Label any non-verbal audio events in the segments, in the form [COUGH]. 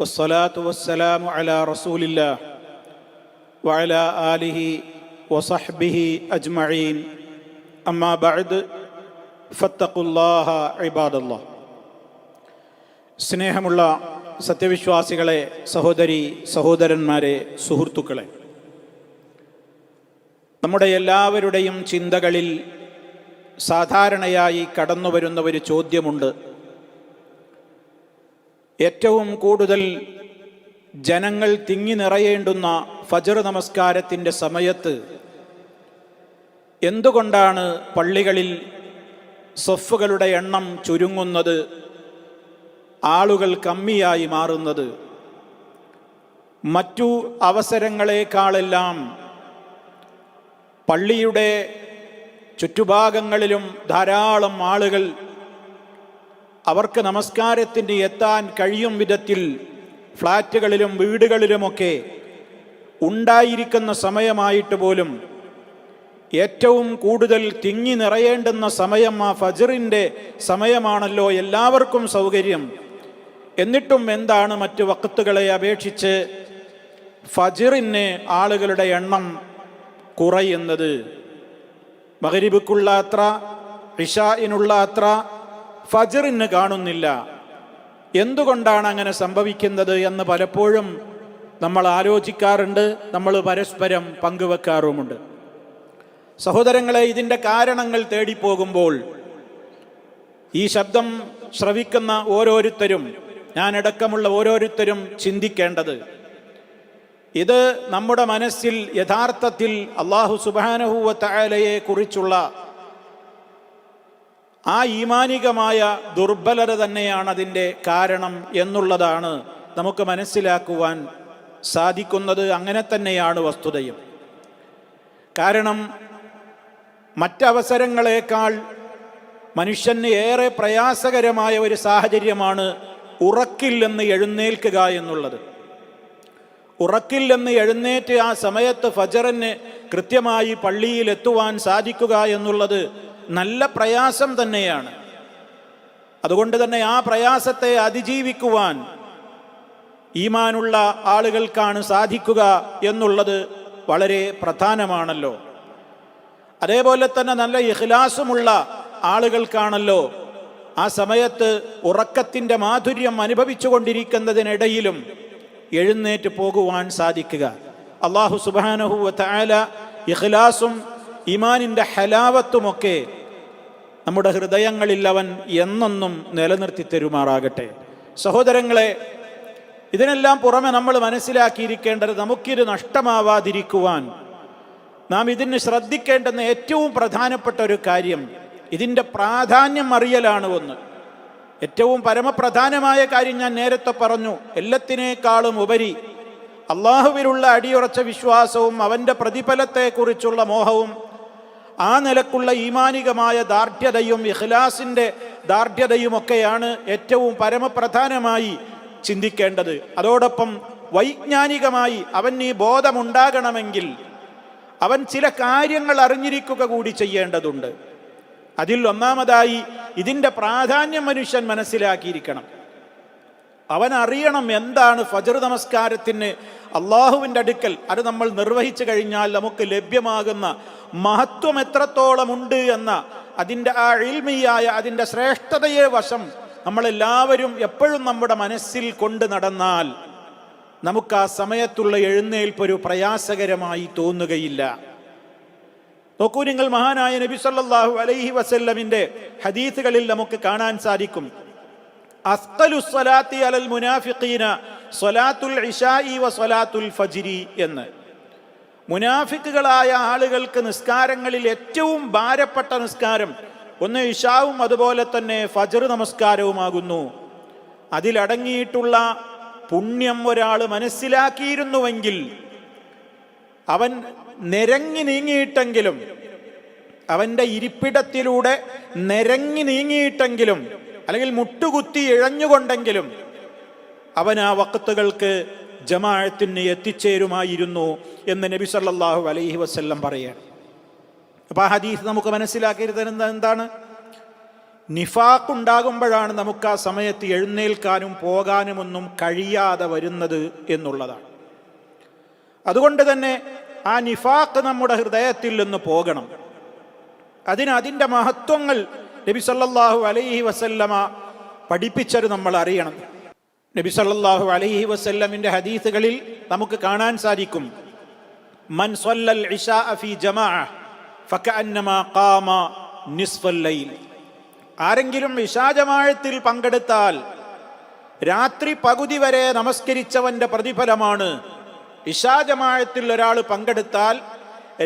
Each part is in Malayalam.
വസ്സലാത്തു വസ്സലാമു അലാ റസൂലില്ല വഅലാ ആലിഹി വസഹ്ബിഹി അജ്മഈൻ അമ്മാ ബഅദ് ഫത്തഖുല്ലാഹ ഇബാദല്ലാഹ് സ്നേഹമുള്ള സത്യവിശ്വാസികളെ സഹോദരി സഹോദരന്മാരെ സുഹൃത്തുക്കളെ നമ്മുടെ എല്ലാവരുടെയും ചിന്തകളിൽ സാധാരണയായി കടന്നുവരുന്ന ഒരു ചോദ്യമുണ്ട്. ഏറ്റവും കൂടുതൽ ജനങ്ങൾ തിങ്ങി നിറയേണ്ടുന്ന ഫജർ നമസ്കാരത്തിന്റെ സമയത്ത് എന്തുകൊണ്ടാണ് പള്ളികളിൽ സൊഫുകളുടെ എണ്ണം ചുരുങ്ങുന്നത് ആളുകൾ കമ്മിയായി മാറുന്നത്? മറ്റു അവസരങ്ങളെക്കാളെല്ലാം പള്ളിയുടെ ചുറ്റുഭാഗങ്ങളിലും ധാരാളം ആളുകൾ അവർക്ക് നമസ്കാരത്തിന് എത്താൻ കഴിയും വിധത്തിൽ ഫ്ലാറ്റുകളിലും വീടുകളിലുമൊക്കെ ഉണ്ടായിരിക്കുന്ന സമയമായിട്ട് പോലും ഏറ്റവും കൂടുതൽ തിങ്ങി നിറയേണ്ടുന്ന സമയം ആ ഫജറിന്റെ സമയമാണല്ലോ എല്ലാവർക്കും സൗകര്യം. എന്നിട്ടും എന്താണ് മറ്റു വക്കത്തുകളെ അപേക്ഷിച്ച് ഫജിറിന് ആളുകളുടെ എണ്ണം കുറയുന്നത്? മകരിബുക്കുള്ള അത്ര ഇഷായിനുള്ള അത്ര ഫജറിന് കാണുന്നില്ല. എന്തുകൊണ്ടാണ് അങ്ങനെ സംഭവിക്കുന്നത് എന്ന് പലപ്പോഴും നമ്മൾ ആലോചിക്കാറുണ്ട് നമ്മൾ പരസ്പരം പങ്കുവെക്കാറുമുണ്ട്. സഹോദരങ്ങളെ ഇതിന്റെ കാരണങ്ങൾ തേടിപ്പോകുമ്പോൾ ഈ ശബ്ദം ശ്രവിക്കുന്ന ഓരോരുത്തരും ഞാനടക്കമുള്ള ഓരോരുത്തരും ചിന്തിക്കേണ്ടത് ഇത് നമ്മുടെ മനസ്സിൽ യഥാർത്ഥത്തിൽ അള്ളാഹു സുബാനഹുവ തലയെ കുറിച്ചുള്ള ആ ഈമാനികമായ ദുർബലത തന്നെയാണ് അതിന്റെ കാരണം എന്നുള്ളതാണ് നമുക്ക് മനസ്സിലാക്കുവാൻ സാധിക്കുന്നത്. അങ്ങനെ തന്നെയാണ് വസ്തുതയും. കാരണം മറ്റവസരങ്ങളേക്കാൾ മനുഷ്യന് ഏറെ പ്രയാസകരമായ ഒരു സാഹചര്യമാണ് ഉറക്കില്ലെന്ന് എഴുന്നേൽക്കുക എന്നുള്ളത്. ഉറക്കില്ലെന്ന് എഴുന്നേറ്റ് ആ സമയത്ത് ഫജറിന് കൃത്യമായി പള്ളിയിൽ എത്തുവാൻ സാധിക്കുക എന്നുള്ളത് നല്ല പ്രയാസം തന്നെയാണ്. അതുകൊണ്ട് തന്നെ ആ പ്രയാസത്തെ അതിജീവിക്കുവാൻ ഈമാനുള്ള ആളുകൾക്കാണ് സാധിക്കുക എന്നുള്ളത് വളരെ പ്രധാനമാണല്ലോ. അതേപോലെ തന്നെ നല്ല ഇഖ്ലാസുമുള്ള ആളുകൾക്കാണല്ലോ ആ സമയത്ത് ഉറക്കത്തിന്റെ മാധുര്യം അനുഭവിച്ചു കൊണ്ടിരിക്കുന്നതിനിടയിലും എഴുന്നേറ്റ് പോകുവാൻ സാധിക്കുക. അള്ളാഹു സുബാനഹുവ തആല ഇഖ്ലാസും ഇമാനിന്റെ ഹലാവത്തുമൊക്കെ നമ്മുടെ ഹൃദയങ്ങളിൽ അവൻ എന്നെന്നും നിലനിർത്തി തരുമാറാകട്ടെ. സഹോദരങ്ങളെ ഇതിനെല്ലാം പുറമെ നമ്മൾ മനസ്സിലാക്കിയിരിക്കേണ്ടത് നമുക്കിത് നഷ്ടമാവാതിരിക്കുവാൻ നാം ഇതിന് ശ്രദ്ധിക്കേണ്ടുന്ന ഏറ്റവും പ്രധാനപ്പെട്ട ഒരു കാര്യം ഇതിന്റെ പ്രാധാന്യം അറിയലാണ് ഒന്ന്. ഏറ്റവും പരമപ്രധാനമായ കാര്യം ഞാൻ നേരത്തെ പറഞ്ഞു എല്ലാത്തിനേക്കാളും ഉപരി അള്ളാഹുവിലുള്ള അടിയുറച്ച വിശ്വാസവും അവന്റെ പ്രതിഫലത്തെക്കുറിച്ചുള്ള മോഹവും ആ നിലക്കുള്ള ഈമാനികമായ ദാർഢ്യതയും ഇഖ്ലാസിന്റെ ദാർഢ്യതയുമൊക്കെയാണ് ഏറ്റവും പരമപ്രധാനമായി ചിന്തിക്കേണ്ടത്. അതോടൊപ്പം വൈജ്ഞാനികമായി അവൻ ഈ ബോധമുണ്ടാകണമെങ്കിൽ അവൻ ചില കാര്യങ്ങൾ അറിഞ്ഞിരിക്കുക കൂടി ചെയ്യേണ്ടതുണ്ട്. അതിൽ ഒന്നാമതായി ഇതിന്റെ പ്രാധാന്യം മനുഷ്യൻ മനസ്സിലാക്കിയിരിക്കണം. അവൻ അറിയണം എന്താണ് ഫജർ നമസ്കാരത്തിന്. അള്ളാഹുവിന്റെ അടുക്കൽ അത് നമ്മൾ നിർവഹിച്ചു കഴിഞ്ഞാൽ നമുക്ക് ലഭ്യമാകുന്ന മഹത്വം എത്രത്തോളമുണ്ട് എന്ന അതിന്റെ ആ എൽമിയായ അതിന്റെ ശ്രേഷ്ഠതയെ വശം നമ്മളെല്ലാവരും എപ്പോഴും നമ്മുടെ മനസ്സിൽ കൊണ്ട് നടന്നാൽ നമുക്ക് ആ സമയത്തുള്ള എഴുന്നേൽപ്പ് ഒരു പ്രയാസകരമായി തോന്നുകയില്ല. നോക്കൂ നിങ്ങൾ മഹാനായ നബി സല്ലല്ലാഹു അലൈഹി വസല്ലമിന്റെ ഹദീസുകളിൽ നമുക്ക് കാണാൻ സാധിക്കും. അസ്തലു സ്വലാത്തി അലൽ മുനാഫിഖീന സ്വലാത്തുൽ ഇഷായി വ സ്വലാത്തുൽ ഫജിരി എന്ന്. മുനാഫിക്കുകളായ ആളുകൾക്ക് നിസ്കാരങ്ങളിൽ ഏറ്റവും ഭാരപ്പെട്ട നിസ്കാരം ഒന്ന് ഇഷാവും അതുപോലെ തന്നെ ഫജർ നമസ്കാരവുമാകുന്നു. അതിലടങ്ങിയിട്ടുള്ള പുണ്യം ഒരാൾ മനസ്സിലാക്കിയിരുന്നുവെങ്കിൽ അവൻ നിരങ്ങി നീങ്ങിയിട്ടെങ്കിലും അവന്റെ ഇരിപ്പിടത്തിലൂടെ നിരങ്ങി നീങ്ങിയിട്ടെങ്കിലും അല്ലെങ്കിൽ മുട്ടുകുത്തി ഇഴഞ്ഞുകൊണ്ടെങ്കിലും അവൻ ആ വക്കത്തുകൾക്ക് ജമാഅത്തിന് എത്തിച്ചേരുമായിരുന്നു എന്ന് നബി സല്ലാഹു അലൈഹി വസ്ല്ലം പറയാണ്. അപ്പോൾ ആ ഹദീസ് നമുക്ക് മനസ്സിലാക്കരുത് എന്താണ്? നിഫാഖ് ഉണ്ടാകുമ്പോഴാണ് നമുക്ക് ആ സമയത്ത് എഴുന്നേൽക്കാനും പോകാനുമൊന്നും കഴിയാതെ വരുന്നത് എന്നുള്ളതാണ്. അതുകൊണ്ട് തന്നെ ആ നിഫാഖ് നമ്മുടെ ഹൃദയത്തിൽ നിന്ന് പോകണം. അതിന് അതിന്റെ മഹത്വങ്ങൾ നബി സല്ലാഹു അലൈഹി വസല്ലമ പഠിപ്പിച്ചത് നമ്മൾ അറിയണം. നബി സല്ലാഹു അലൈഹി വസല്ലമിന്റെ ഹദീസുകളിൽ നമുക്ക് കാണാൻ സാധിക്കും. മൻ ജമാഅ ഖാമ നിസ്ഫൽ ലൈൽ. ആരെങ്കിലും ഇഷാജമാഴത്തിൽ പങ്കെടുത്താൽ രാത്രി പകുതി വരെ നമസ്കരിച്ചവന്റെ പ്രതിഫലമാണ് ഇഷാജമാഴത്തിൽ ഒരാൾ പങ്കെടുത്താൽ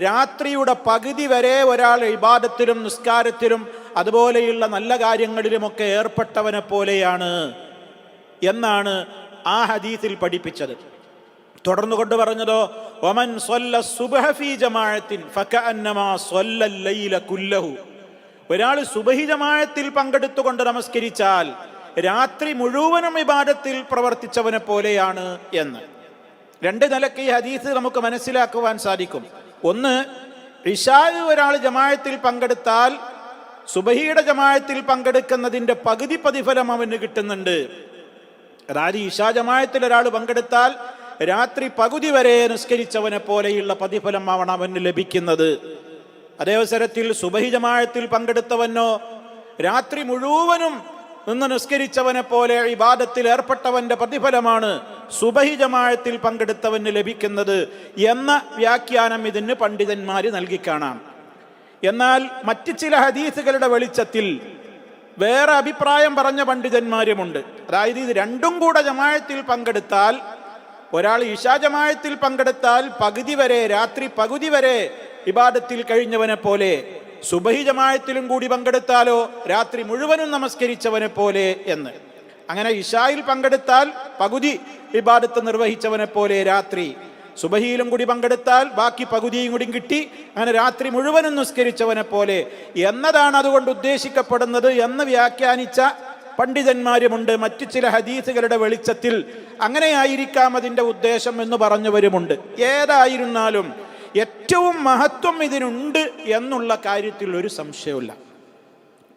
രാത്രിയുടെ പകുതി വരെ ഒരാൾ ഇബാദത്തിലും നിസ്കാരത്തിലും അതുപോലെയുള്ള നല്ല കാര്യങ്ങളിലുമൊക്കെ ഏർപ്പെട്ടവനെ പോലെയാണ് എന്നാണ് ആ ഹദീസിൽ പഠിപ്പിച്ചത്. തുടർന്നു കൊണ്ട് പറഞ്ഞതോ ഒമൻ കുല്ലഹു. ഒരാൾ സുബഹി ജമാഴത്തിൽ പങ്കെടുത്തുകൊണ്ട് നമസ്കരിച്ചാൽ രാത്രി മുഴുവനും ഇബാദത്തിൽ പ്രവർത്തിച്ചവനെ പോലെയാണ് എന്ന്. രണ്ട് നിലയ്ക്ക് ഈ ഹദീസ് നമുക്ക് മനസ്സിലാക്കുവാൻ സാധിക്കും. ഒന്ന് ഇഷായ് ഒരാൾ ജമാഅത്തിൽ പങ്കെടുത്താൽ സുബഹിയുടെ ജമായത്തിൽ പങ്കെടുക്കുന്നതിന്റെ പകുതി പ്രതിഫലം അവന് കിട്ടുന്നുണ്ട്. അതായത് ഇഷാ ജമായത്തിൽ ഒരാൾ പങ്കെടുത്താൽ രാത്രി പകുതി വരെ നിസ്കരിച്ചവനെ പോലെയുള്ള പ്രതിഫലം ആവണം അവന് ലഭിക്കുന്നത്. അതേ അവസരത്തിൽ സുബഹി ജമായത്തിൽ പങ്കെടുത്തവനോ രാത്രി മുഴുവനും നിന്ന് നിസ്കരിച്ചവനെ പോലെ ഇബാദത്തിൽ ഏർപ്പെട്ടവന്റെ പ്രതിഫലമാണ് സുബഹി ജമായത്തിൽ പങ്കെടുത്തവന് ലഭിക്കുന്നത് എന്ന വ്യാഖ്യാനം ഇതിന് പണ്ഡിതന്മാർ നൽകി കാണാം. എന്നാൽ മറ്റ് ചില ഹദീസുകളുടെ വെളിച്ചത്തിൽ വേറെ അഭിപ്രായം പറഞ്ഞ പണ്ഡിതന്മാരുമുണ്ട്. അതായത് ഇത് രണ്ടും കൂടെ ജമായത്തിൽ പങ്കെടുത്താൽ ഒരാൾ ഇഷാ ജമായത്തിൽ പങ്കെടുത്താൽ പകുതി വരെ രാത്രി പകുതി വരെ ഇബാദത്തിൽ കഴിഞ്ഞവനെ പോലെ സുബഹി ജമായത്തിലും കൂടി പങ്കെടുത്താലോ രാത്രി മുഴുവനും നമസ്കരിച്ചവനെ പോലെ എന്ന്. അങ്ങനെ ഇഷായിൽ പങ്കെടുത്താൽ പകുതി ഇബാദത്ത് നിർവഹിച്ചവനെ പോലെ രാത്രി സുബഹിയിലും കൂടി പങ്കെടുത്താൽ ബാക്കി പകുതിയും കൂടി കിട്ടി. അങ്ങനെ രാത്രി മുഴുവനും നിസ്കരിച്ചവനെ പോലെ എന്നതാണ് അതുകൊണ്ട് ഉദ്ദേശിക്കപ്പെടുന്നത് എന്ന് വ്യാഖ്യാനിച്ച പണ്ഡിതന്മാരുമുണ്ട്. മറ്റു ചില ഹദീസുകളുടെ വെളിച്ചത്തിൽ അങ്ങനെയായിരിക്കാം അതിന്റെ ഉദ്ദേശം എന്ന് പറഞ്ഞവരുമുണ്ട്. ഏതായിരുന്നാലും ഏറ്റവും മഹത്വം ഇതിനുണ്ട് എന്നുള്ള കാര്യത്തിൽ ഒരു സംശയമില്ല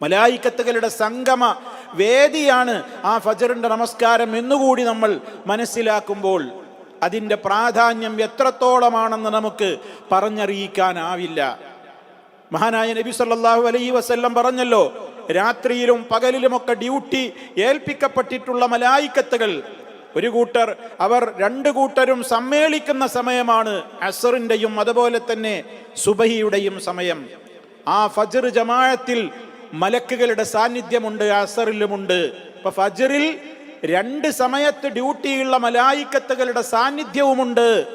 മലായിക്കത്തുകളുടെ സംഗമ വേദിയാണ് ആ ഫജറിന്റെ നമസ്കാരം എന്നുകൂടി നമ്മൾ മനസ്സിലാക്കുമ്പോൾ അതിന്റെ പ്രാധാന്യം എത്രത്തോളമാണെന്ന് നമുക്ക് പറഞ്ഞറിയിക്കാനാവില്ല. മഹാനായ നബി സല്ലാഹു അലൈ വസ്ല്ലം പറഞ്ഞല്ലോ രാത്രിയിലും പകലിലുമൊക്കെ ഡ്യൂട്ടി ഏൽപ്പിക്കപ്പെട്ടിട്ടുള്ള മലായിക്കത്തുകൾ. ഒരു കൂട്ടർ അവർ രണ്ട് കൂട്ടരും സമ്മേളിക്കുന്ന സമയമാണ് അസറിന്റെയും അതുപോലെ തന്നെ സുബഹിയുടെയും സമയം. ആ ഫജർ ജമാഅത്തിൽ മലക്കുകളുടെ സാന്നിധ്യമുണ്ട് അസറിലുമുണ്ട്. ഇപ്പൊ ഫജറിൽ രണ്ട് സമയത്ത് ഡ്യൂട്ടിയുള്ള മലായിക്കത്തുകളുടെ സാന്നിധ്യവുമുണ്ട്.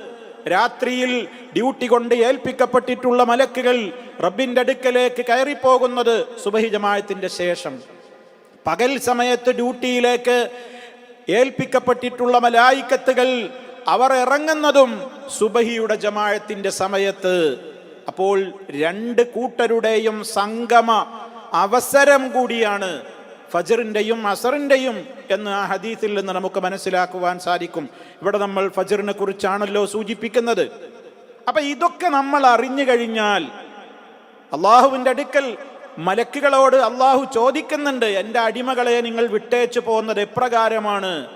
രാത്രിയിൽ ഡ്യൂട്ടി കൊണ്ട് ഏൽപ്പിക്കപ്പെട്ടിട്ടുള്ള മലക്കുകൾ റബ്ബിന്റെ അടുക്കലേക്ക് കയറിപ്പോകുന്നത് സുബഹി ജമാഅത്തിന്റെ ശേഷം. പകൽ സമയത്ത് ഡ്യൂട്ടിയിലേക്ക് ഏൽപ്പിക്കപ്പെട്ടിട്ടുള്ള മലായിക്കത്തുകൾ അവർ ഇറങ്ങുന്നതും സുബഹിയുടെ ജമാഅത്തിന്റെ സമയത്ത്. അപ്പോൾ രണ്ട് കൂട്ടരുടെയും സംഗമ അവസരം കൂടിയാണ് ഫജറിന്റെയും അസറിന്റെയും എന്ന് ആ ഹദീത്തിൽ നിന്ന് നമുക്ക് മനസ്സിലാക്കുവാൻ സാധിക്കും. ഇവിടെ നമ്മൾ ഫജറിനെ കുറിച്ചാണല്ലോ സൂചിപ്പിക്കുന്നത്. അപ്പൊ ഇതൊക്കെ നമ്മൾ അറിഞ്ഞു കഴിഞ്ഞാൽ അള്ളാഹുവിന്റെ അടുക്കൽ മലക്കുകളോട് അള്ളാഹു ചോദിക്കുന്നുണ്ട് എന്റെ അടിമകളെ നിങ്ങൾ വിട്ടേച്ചു പോകുന്നത് എപ്രകാരമാണ്?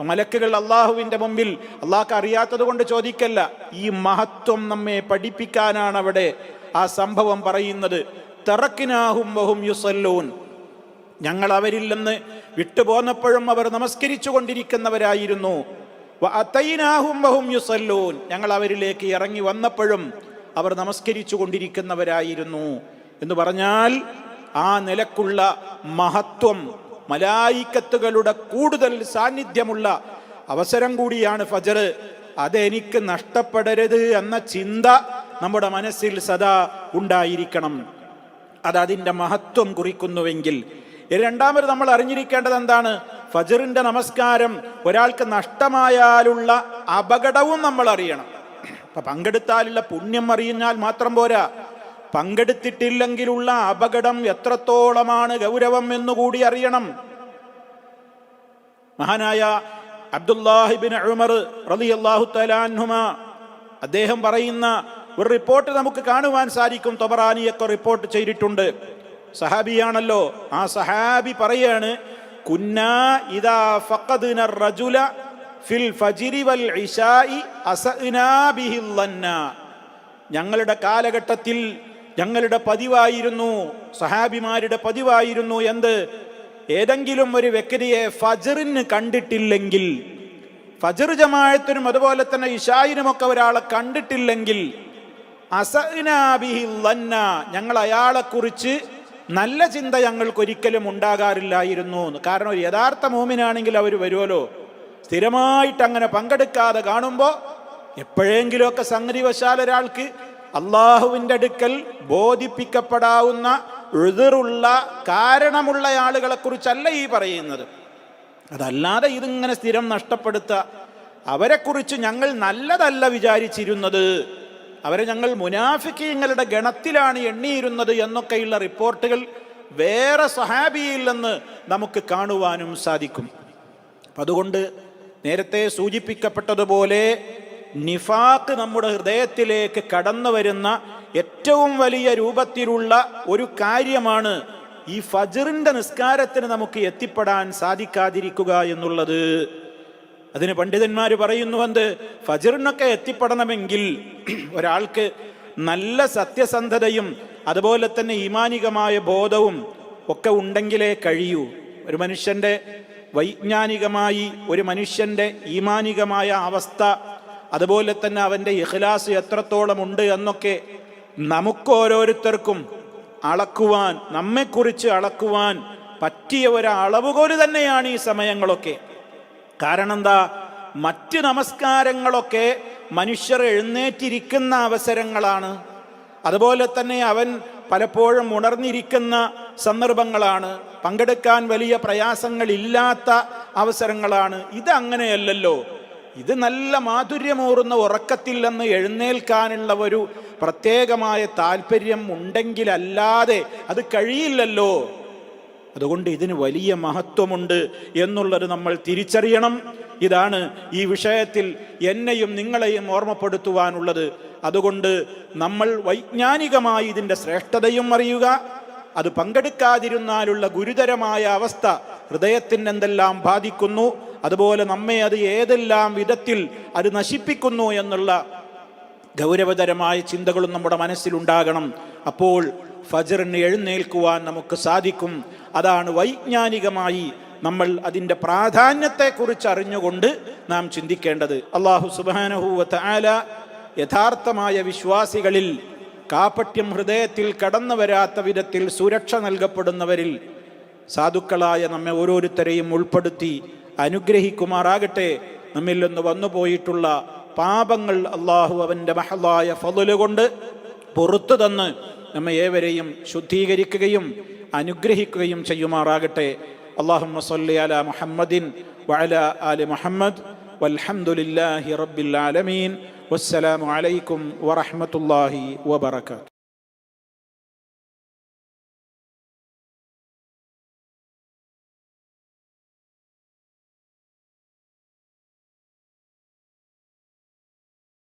മലക്കുകൾ അള്ളാഹുവിന്റെ മുമ്പിൽ അള്ളാഹ്ക്ക് അറിയാത്തത് കൊണ്ട് ചോദിക്കല്ല ഈ മഹത്വം നമ്മെ പഠിപ്പിക്കാനാണ് അവിടെ ആ സംഭവം പറയുന്നത് തെറക്കിനാഹും വഹും യുസല്ലൂൻ. ഞങ്ങൾ അവരിൽ നിന്ന് വിട്ടുപോന്നപ്പോഴും അവർ നമസ്കരിച്ചു കൊണ്ടിരിക്കുന്നവരായിരുന്നു യുസല്ലൂൻ. ഞങ്ങൾ അവരിലേക്ക് ഇറങ്ങി വന്നപ്പോഴും അവർ നമസ്കരിച്ചു കൊണ്ടിരിക്കുന്നവരായിരുന്നു എന്ന് പറഞ്ഞാൽ ആ നിലക്കുള്ള മഹത്വം മലായിക്കത്തുകളുടെ കൂടുതൽ സാന്നിധ്യമുള്ള അവസരം കൂടിയാണ് ഫജർ. അതെനിക്ക് നഷ്ടപ്പെടരുത് എന്ന ചിന്ത നമ്മുടെ മനസ്സിൽ സദാ ഉണ്ടായിരിക്കണം. അതതിന്റെ മഹത്വം കുറിക്കുന്നുവെങ്കിൽ രണ്ടാമത് നമ്മൾ അറിഞ്ഞിരിക്കേണ്ടത് എന്താണ്? ഫജറിന്റെ നമസ്കാരം ഒരാൾക്ക് നഷ്ടമായാലുള്ള അപകടവും നമ്മൾ അറിയണം. അപ്പൊ പങ്കെടുത്താലുള്ള പുണ്യം അറിഞ്ഞാൽ മാത്രം പോരാ. പങ്കെടുത്തിട്ടില്ലെങ്കിലുള്ള അപകടം എത്രത്തോളമാണ് ഗൗരവം എന്നുകൂടി അറിയണം. മഹാനായ അബ്ദുല്ലാഹിബിൻ ഉമർ അള്ളാഹു തലാൻഹുമ അദ്ദേഹം പറയുന്ന ഒരു റിപ്പോർട്ട് നമുക്ക് കാണുവാൻ സാധിക്കും. തൊബറാനിയൊക്കെ റിപ്പോർട്ട് ചെയ്തിട്ടുണ്ട്. സഹാബിയാണല്ലോ. ആ സഹാബി പറയാണ് കുന്നാ ഇദാ ഫഖദ്ന റജുല ഫിൽ ഫജിരി വൽ ഇശാഇ അസഅ്നാ ബിഹി ലന്ന ഞങ്ങളുടെ കാലഘട്ടത്തിൽ ഞങ്ങളുടെ പതിവായിരുന്നു സഹാബിമാരുടെ പതിവായിരുന്നു എന്ത്? ഏതെങ്കിലും ഒരു വ്യക്തിയെ ഫജറിന് കണ്ടിട്ടില്ലെങ്കിൽ ഫജർ ജമായത്തിനും അതുപോലെ തന്നെ ഇഷായിനുമൊക്കെ ഒരാളെ കണ്ടിട്ടില്ലെങ്കിൽ അസനാബിഹില്ലന്ന ഞങ്ങൾ അയാളെക്കുറിച്ച് നല്ല ചിന്ത ഞങ്ങൾക്ക് ഒരിക്കലും ഉണ്ടാകാറില്ലായിരുന്നു. കാരണം ഒരു യഥാർത്ഥ മോമിനാണെങ്കിൽ അവർ വരുമല്ലോ സ്ഥിരമായിട്ട് അങ്ങനെ പങ്കെടുക്കാതെ കാണുമ്പോൾ എപ്പോഴെങ്കിലുമൊക്കെ സംഗതി വശാൽ ഒരാൾക്ക് അള്ളാഹുവിന്റെ അടുക്കൽ ബോധിപ്പിക്കപ്പെടാവുന്ന എതിറുള്ള കാരണമുള്ള ആളുകളെ കുറിച്ചല്ല ഈ പറയുന്നത്. അതല്ലാതെ ഇതിങ്ങനെ സ്ഥിരം നഷ്ടപ്പെടുത്തുക അവരെക്കുറിച്ച് ഞങ്ങൾ നല്ലതല്ല വിചാരിച്ചിരുന്നത്. അവരെ ഞങ്ങൾ മുനാഫിക്കീങ്ങളുടെ ഗണത്തിലാണ് എണ്ണിയിരുന്നത് എന്നൊക്കെയുള്ള റിപ്പോർട്ടുകൾ വേറെ സഹാബിയിൽ നിന്ന് നമുക്ക് കാണുവാനും സാധിക്കും. അതുകൊണ്ട് നേരത്തെ സൂചിപ്പിക്കപ്പെട്ടതുപോലെ നിഫാക്ക് നമ്മുടെ ഹൃദയത്തിലേക്ക് കടന്നു വരുന്ന ഏറ്റവും വലിയ രൂപത്തിലുള്ള ഒരു കാര്യമാണ് ഈ ഫജറിന്റെ നിസ്കാരത്തിന് നമുക്ക് എത്തിപ്പെടാൻ സാധിക്കാതിരിക്കുക എന്നുള്ളത്. അതിന് പണ്ഡിതന്മാർ പറയുന്നുവെന്ത്? ഫജറിനൊക്കെ എത്തിപ്പെടണമെങ്കിൽ [CLEARS THROAT] ഒരാൾക്ക് നല്ല സത്യസന്ധതയും അതുപോലെ തന്നെ ഈമാനികമായ ബോധവും ഒക്കെ ഉണ്ടെങ്കിലേ കഴിയൂ. ഒരു മനുഷ്യന്റെ വൈജ്ഞാനികമായി ഒരു മനുഷ്യന്റെ ഈമാനികമായ അവസ്ഥ അതുപോലെ തന്നെ അവന്റെ ഇഖ്ലാസ് എത്രത്തോളം ഉണ്ട് എന്നൊക്കെ നമുക്ക് ഓരോരുത്തർക്കും അളക്കുവാൻ നമ്മെക്കുറിച്ച് അളക്കുവാൻ പറ്റിയ ഒരു അളവുകോൽ തന്നെയാണ് ഈ സമയങ്ങളൊക്കെ. കാരണം എന്താ മറ്റ് നമസ്കാരങ്ങളൊക്കെ മനുഷ്യർ എഴുന്നേറ്റിരിക്കുന്ന അവസരങ്ങളാണ്. അതുപോലെ തന്നെ അവൻ പലപ്പോഴും ഉണർന്നിരിക്കുന്ന സന്ദർഭങ്ങളാണ്. പങ്കെടുക്കാൻ വലിയ പ്രയാസങ്ങളില്ലാത്ത അവസരങ്ങളാണ്. ഇത് അങ്ങനെയല്ലല്ലോ. ഇത് നല്ല മാധുര്യമൂറുന്ന ഉറക്കത്തിൽ നിന്ന് എഴുന്നേൽക്കാനുള്ള ഒരു പ്രത്യേകമായ താല്പര്യം ഉണ്ടെങ്കിലല്ലാതെ അത് കഴിയില്ലല്ലോ. അതുകൊണ്ട് ഇതിന് വലിയ മഹത്വമുണ്ട് എന്നുള്ളത് നമ്മൾ തിരിച്ചറിയണം. ഇതാണ് ഈ വിഷയത്തിൽ എന്നെയും നിങ്ങളെയും ഓർമ്മപ്പെടുത്തുവാനുള്ളത്. അതുകൊണ്ട് നമ്മൾ വൈജ്ഞാനികമായി ഇതിന്റെ ശ്രേഷ്ഠതയും അറിയുക. അത് പങ്കെടുക്കാതിരുന്നാലുള്ള ഗുരുതരമായ അവസ്ഥ ഹൃദയത്തിന് എന്തെല്ലാം ബാധിക്കുന്നു അതുപോലെ നമ്മെ അത് ഏതെല്ലാം വിധത്തിൽ അത് നശിപ്പിക്കുന്നു എന്നുള്ള ഗൗരവതരമായ ചിന്തകളും നമ്മുടെ മനസ്സിലുണ്ടാകണം. അപ്പോൾ ഫജറിന് എഴുന്നേൽക്കുവാൻ നമുക്ക് സാധിക്കും. അതാണ് വൈജ്ഞാനികമായി നമ്മൾ അതിന്റെ പ്രാധാന്യത്തെക്കുറിച്ച് അറിഞ്ഞുകൊണ്ട് നാം ചിന്തിക്കേണ്ടത്. അള്ളാഹു സുബാനഹൂവത്ത് ആല യഥാർത്ഥമായ വിശ്വാസികളിൽ കാപ്പട്യം ഹൃദയത്തിൽ കടന്നു വരാത്ത വിധത്തിൽ സുരക്ഷ നൽകപ്പെടുന്നവരിൽ സാധുക്കളായ നമ്മെ ഓരോരുത്തരെയും ഉൾപ്പെടുത്തി അനുഗ്രഹിക്കുമാറാകട്ടെ. നമ്മിൽ നിന്ന് വന്നുപോയിട്ടുള്ള പാപങ്ങൾ അള്ളാഹു അവന്റെ മഹലായ ഫതുലുകൊണ്ട് പുറത്തു തന്ന് നമ്മെ ഏവരെയും ശുദ്ധീകരിക്കുകയും അനുഗ്രഹിക്കുകയും ചെയ്യുമാറാകട്ടെ. അള്ളാഹു സല്ലി അല മുഹമ്മദിൻ വഅല ആലി മുഹമ്മദ്. വൽഹംദുലില്ലാഹി റബ്ബിൽ ആലമീൻ. വസ്സലാമു അലൈക്കും വറഹ്മത്തുള്ളാഹി വബറകാതുഹു.